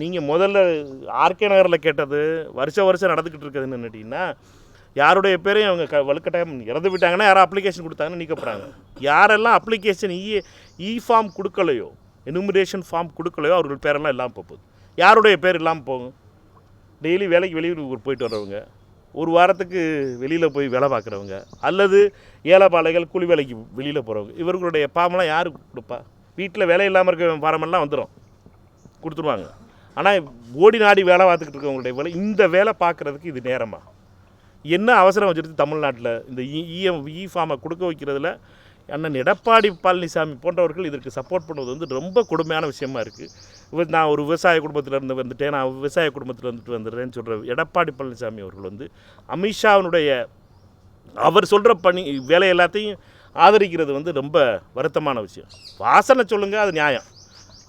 நீங்கள் முதல்ல ஆர்கே நகரில் கேட்டது வருஷம் வருஷம் நடந்துக்கிட்டு இருக்குதுன்னு என்னட்டிங்கன்னா யாருடைய பேரையும் அவங்க க வலுக்கட்டாயம் இறந்து விட்டாங்கன்னா யாரும் அப்ளிகேஷன் கொடுத்தாங்கன்னு நீக்கப்படுறாங்க யாரெல்லாம் அப்ளிகேஷன் இ இ ஃபார்ம் கொடுக்கலையோ எனுமிரேஷன் ஃபார்ம் கொடுக்கலையோ அவர்கள் பேரெல்லாம் இல்லாமல் போகுது. யாருடைய பேர் இல்லாமல் போகும்? டெய்லி வேலைக்கு வெளியூர் போயிட்டு வர்றவங்க ஒரு வாரத்துக்கு வெளியில் போய் வேலை பார்க்குறவங்க அல்லது ஏழைப்பாளைகள் கூலி வேலைக்கு வெளியில் போகிறவங்க இவர்களுடைய பாமெல்லாம் யார் கொடுப்பா? வீட்டில் வேலை இல்லாமல் இருக்க பாரமெல்லாம் வந்துடும் கொடுத்துருவாங்க. ஆனால் ஓடி நாடி வேலை பார்த்துக்கிட்டு இருக்கவங்களுடைய வேலை இந்த வேலை பார்க்குறதுக்கு இது நேரமாக என்ன அவசரம் வச்சுருக்கு தமிழ்நாட்டில்? இந்த இஎம் இ ஃபார்மை கொடுக்க வைக்கிறதுல அண்ணன் எடப்பாடி பழனிசாமி போன்றவர்கள் இதற்கு சப்போர்ட் பண்ணுவது வந்து ரொம்ப கொடுமையான விஷயமா இருக்குது நான் ஒரு விவசாய குடும்பத்தில் இருந்து வந்துட்டேன் நான் விவசாய குடும்பத்தில் இருந்துட்டு வந்துடுறேன்னு சொல்கிற எடப்பாடி பழனிசாமி அவர்கள் வந்து அமித்ஷாவினுடைய அவர் சொல்கிற பணி வேலை எல்லாத்தையும் ஆதரிக்கிறது வந்து ரொம்ப வருத்தமான விஷயம். வாசனை சொல்லுங்கள் அது நியாயம்.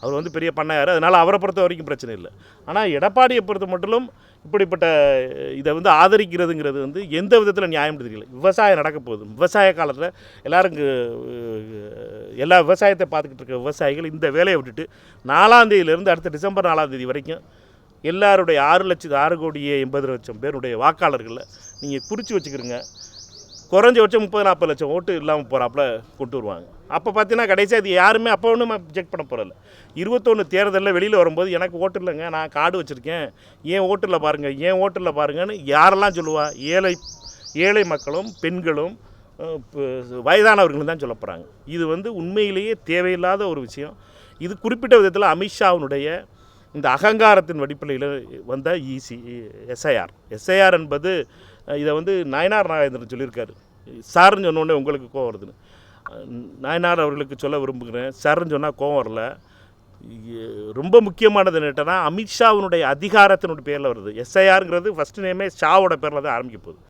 அவர் வந்து பெரிய பண்ணையார். அதனால் அவரை பொறுத்த வரைக்கும் பிரச்சனை இல்லை. ஆனால் எடப்பாடியை பொறுத்த மட்டும் இப்படிப்பட்ட இதை வந்து ஆதரிக்கிறதுங்கிறது வந்து எந்த விதத்தில் நியாயம் தெரியல. விவசாயம் நடக்க போகுது. விவசாய காலத்தில் எல்லோரும் எல்லா விவசாயத்தை பார்த்துக்கிட்டு இருக்க விவசாயிகள் இந்த வேலையை விட்டுட்டு நாலாந்தேதியிலேருந்து அடுத்த டிசம்பர் நாலாந்தேதி வரைக்கும் எல்லாருடைய ஆறு லட்சத்து ஆறு கோடியே எண்பது லட்சம் பேருடைய வாக்காளர்களை நீங்கள் குறித்து வச்சுக்கிறீங்க. குறைஞ்சபட்சம் முப்பது நாற்பது லட்சம் ஓட்டு இல்லாமல் போகிறாப்புல கொண்டு வருவாங்க. அப்போ பார்த்தீங்கன்னா கடைசியாக அது யாருமே அப்போ ஒன்றும் செக் பண்ண போகிறதில்ல இருபத்தொன்று தேர்தலில் வெளியில் வரும்போது எனக்கு ஓட்டு இல்லைங்க. நான் காடு வச்சுருக்கேன். ஏன் ஓட்டில் பாருங்கள் ஏன் ஓட்டில் பாருங்கன்னு யாரெல்லாம் சொல்லுவா? ஏழை ஏழை மக்களும் பெண்களும் அஹ், வயதானவர்களும் தான் சொல்ல போகிறாங்க இது வந்து உண்மையிலேயே தேவையில்லாத ஒரு விஷயம். இது குறிப்பிட்ட விதத்தில் அமித்ஷாவினுடைய இந்த அகங்காரத்தின் வடிப்பிலையில் வந்த இசி எஸ்ஐஆர். எஸ்ஐஆர் என்பது இதை வந்து நயனார் நாகேந்திரன் சொல்லியிருக்காரு. சார்னு சொன்னோடனே உங்களுக்கு கோவம் வருதுன்னு. நயனார் அவர்களுக்கு சொல்ல விரும்புகிறேன். சார்னு சொன்னால் கோவம் வரல. ரொம்ப முக்கியமானது என்னட்டனா அமித்ஷாவினுடைய அதிகாரத்தினுடைய பேரில் வருது. எஸ்ஐஆருங்கிறது ஃபஸ்ட் நேமே ஷாவோட பேரில் தான் ஆரம்பிக்க போகுது.